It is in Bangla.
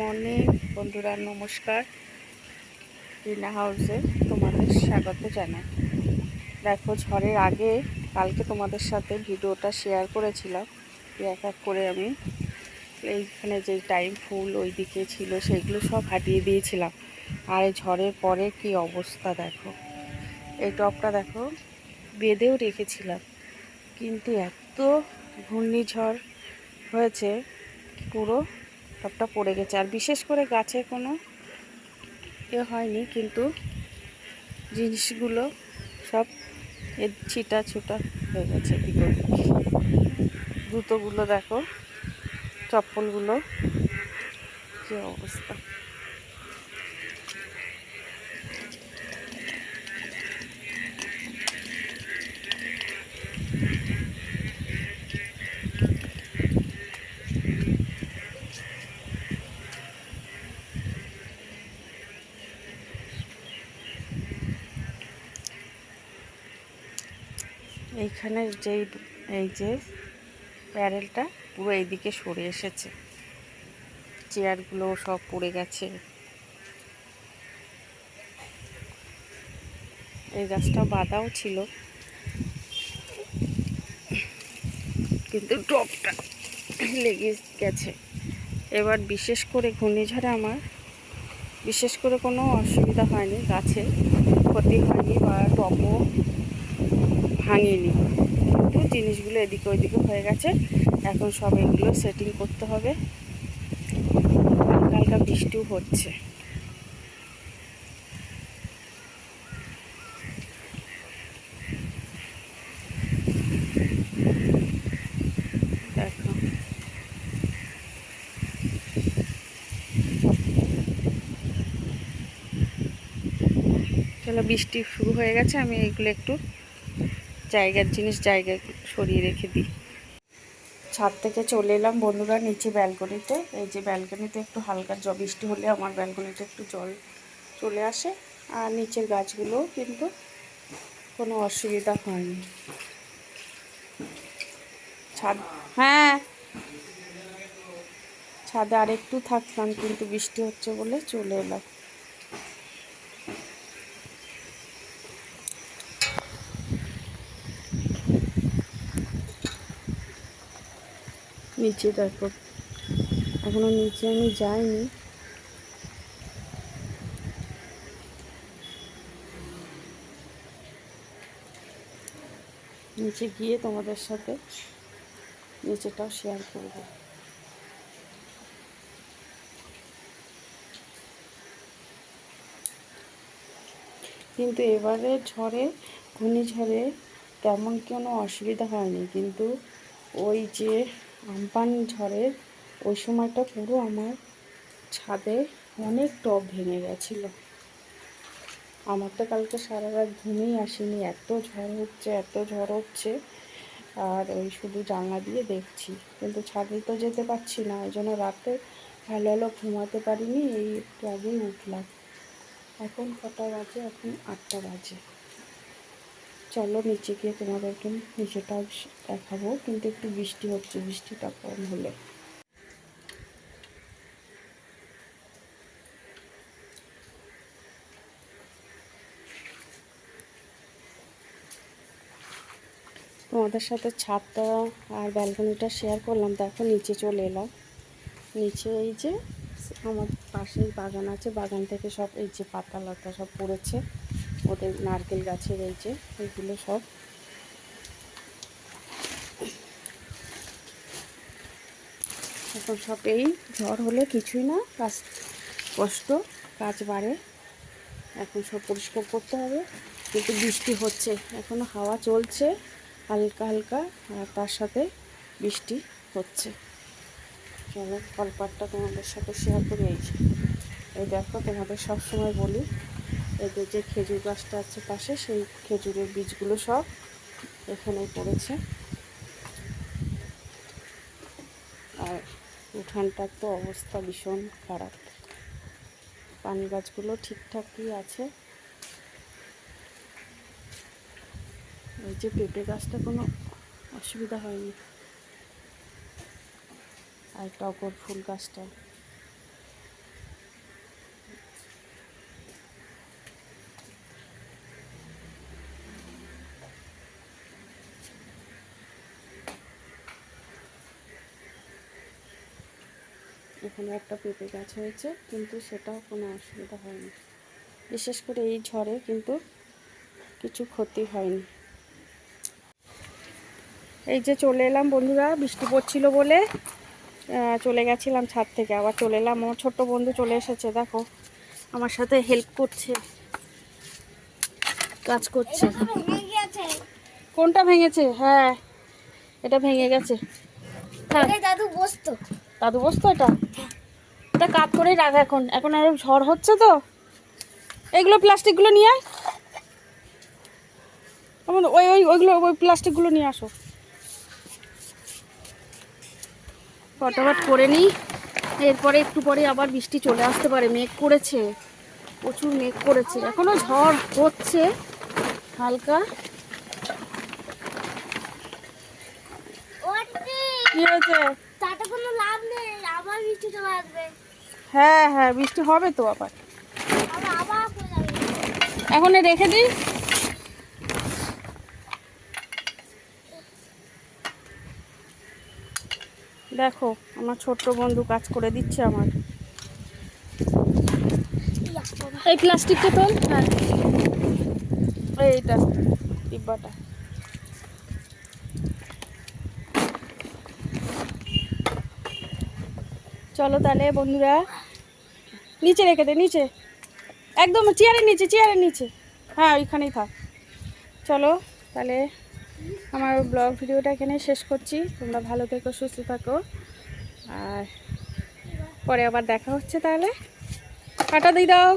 মর্নিং, বন্ধুরা, নমস্কার। রিনা হাউসে তোমাদের স্বাগত জানাই। দেখো, ঝড়ের আগে কালকে তোমাদের সাথে ভিডিওটা শেয়ার করেছিলাম। এক এক করে আমি এইখানে যে টাইম ফুল ওই দিকে ছিল, সেগুলো সব হাঁটিয়ে দিয়েছিলাম। আর এই ঝড়ের পরে কি অবস্থা দেখো। এই টপটা দেখো, বেঁধেও রেখেছিলাম। কিন্তু এত ঘূর্ণিঝড় হয়েছে, পুরো টপটা পড়ে গেছে। আর বিশেষ করে গাছে কোনো এ হয়নি, কিন্তু জিনিসগুলো সব এ ছিটা ছুটা হয়ে গেছে জুতোগুলো দেখো, চপ্পলগুলো যে অবস্থা। এইখানে যেই, এই যে প্যারেলটা পুরো এইদিকে সরে এসেছে। চেয়ারগুলো সব পড়ে গেছে। এই গাছটা বাঁধাও ছিল। কিন্তু টপটা লেগে গেছে। এবার বিশেষ করে ঘূর্ণিঝড়ে আমার বিশেষ করে কোনো অসুবিধা হয়নি। গাছে ক্ষতি হয়নি বা টপও ভাঙেনি। কিন্তু জিনিসগুলো এদিকে ওইদিকে হয়ে গেছে। এখন সব এগুলো সেটিং করতে হবে। হালকা হালকা বৃষ্টিও হচ্ছে। বৃষ্টি শুরু হয়ে গেছে। আমি এইগুলো একটু জায়গার জিনিস জায়গায় সরিয়ে রেখে দিই। ছাদ থেকে চলে এলাম বন্ধুরা নিচে ব্যালকনিতে। এই যে ব্যালকনিতে একটু হালকা জ বৃষ্টি হলে আমার ব্যালকনিতে একটু জল চলে আসে। আর নিচের গাছগুলোও কিন্তু কোনো অসুবিধা হয়নি। ছাদ হ্যাঁ। ছাদে আরেকটু থাকতাম কিন্তু বৃষ্টি হচ্ছে বলে চলে এলাম। নিচে দেখো। এখনও নিচে আমি যাইনি। নিচে গিয়ে তোমাদের সাথে নিচেটাও শেয়ার করব। কিন্তু এবারে ঝড়ে, ঘূর্ণিঝড়ে তেমন কোনো অসুবিধা হয়নি। কিন্তু ওই যে আমপান ঝড়ের ওই সময়টা পুরো আমার ছাদে অনেক টব ভেঙে গেছিল। আমার তো কালকে সারা রাত ঘুমেই আসেনি, এত ঝড় হচ্ছে, এত ঝড় হচ্ছে, আর ওই শুধু জানলা দিয়ে দেখছি। কিন্তু ছাদে তো যেতে পারছি না, ওই জন্য রাতে ভালো ভালো ঘুমাতে পারিনি, এই একটু আগেই উঠলাম। এখন কটা বাজে? এখন আটটা বাজে। চলো নিচে গিয়ে তোমাদেরকে নিচেটাও দেখাবো, কিন্তু একটু বৃষ্টি হচ্ছে, বৃষ্টিটা কম হলে। তোমাদের সাথে ছাদটা আর ব্যালকনিটা শেয়ার করলাম, দেখো নিচে চলে এলাম। নিচে এই যে আমার পাশেই বাগান আছে, বাগান থেকে সব এই যে পাতা লতা সব পড়েছে। ওদের নারকেল গাছের রয়েছে যে এইগুলো সব। এখন সব এই ঝড় হলে কিছুই না, কাজ কষ্ট, কাজ বাড়ে। এখন সব পরিষ্কার করতে হবে, কিন্তু বৃষ্টি হচ্ছে এখনও হাওয়া চলছে, হালকা হালকা, আর তার সাথে বৃষ্টি হচ্ছে। চলো কলপাটটা তোমাদের সাথে শেয়ার করে, এই দেখো, তোমাদের সব সময় বলি এদের যে খেজুর গাছটা আছে পাশে, সেই খেজুরের বীজগুলো সব এখানেই পড়েছে। আর উঠানটার তো অবস্থা ভীষণ খারাপ। পান গাছগুলো ঠিকঠাকই আছে। ওই যে পেঁপে গাছটা কোনো অসুবিধা হয়নি। আর টগর ফুল গাছটা। এখানে একটা পেঁপে গাছ হয়েছে কিন্তু সেটাও কোনো অসুবিধা হয়নি। বিশেষ করে এই ঝড়ে কিন্তু কিছু ক্ষতি হয়নি। এই যে চলে এলাম বন্ধুরা বৃষ্টি পড়ছিল বলে চলে গেছিলাম ছাদ থেকে আবার চলে এলাম। আমার ছোট্ট বন্ধু চলে এসেছে দেখো আমার সাথে হেল্প করছে কাজ করছে। কোনটা ভেঙেছে? হ্যাঁ এটা ভেঙে গেছে। হ্যাঁ দাদু বসতো। দাদু বসতো এটা? এটা কাত করেই রাখ এখন। এখন আরও ঝড় হচ্ছে তো। এগুলো প্লাস্টিকগুলো নিয়ে আয়। আমার ওই ওই ওইগুলো ওই প্লাস্টিকগুলো নিয়ে আসো। ফটাফট করে নিই। এরপরে একটু পরে আবার বৃষ্টি চলে আসতে পারে। মেঘ করেছে। প্রচুর মেঘ করেছে। এখনও ঝড় হচ্ছে। হালকা। কি হয়েছে? তাতে কোনো লাভ নেই আবার বৃষ্টি চলে আসবে হ্যাঁ হ্যাঁ বৃষ্টি হবে তো আবার। এখন রেখে দিই। দেখো আমার ছোট্ট বন্ধু কাজ করে দিচ্ছে আমার। এই প্লাস্টিকটা তোল। হ্যাঁ। এইটা ডিব্বাটা। চলো তাহলে বন্ধুরা। নিচে রেখে দে, নিচে। একদম চেয়ারের নিচে চেয়ারের নিচে। হ্যাঁ ওইখানেই থাক। চলো তাহলে আমার ব্লগ ভিডিওটা এখানে শেষ করছি। তোমরা ভালো থেকো, সুস্থ থাকো। আর পরে আবার দেখা হচ্ছে তাহলে। কাটা দিয়ে দাও।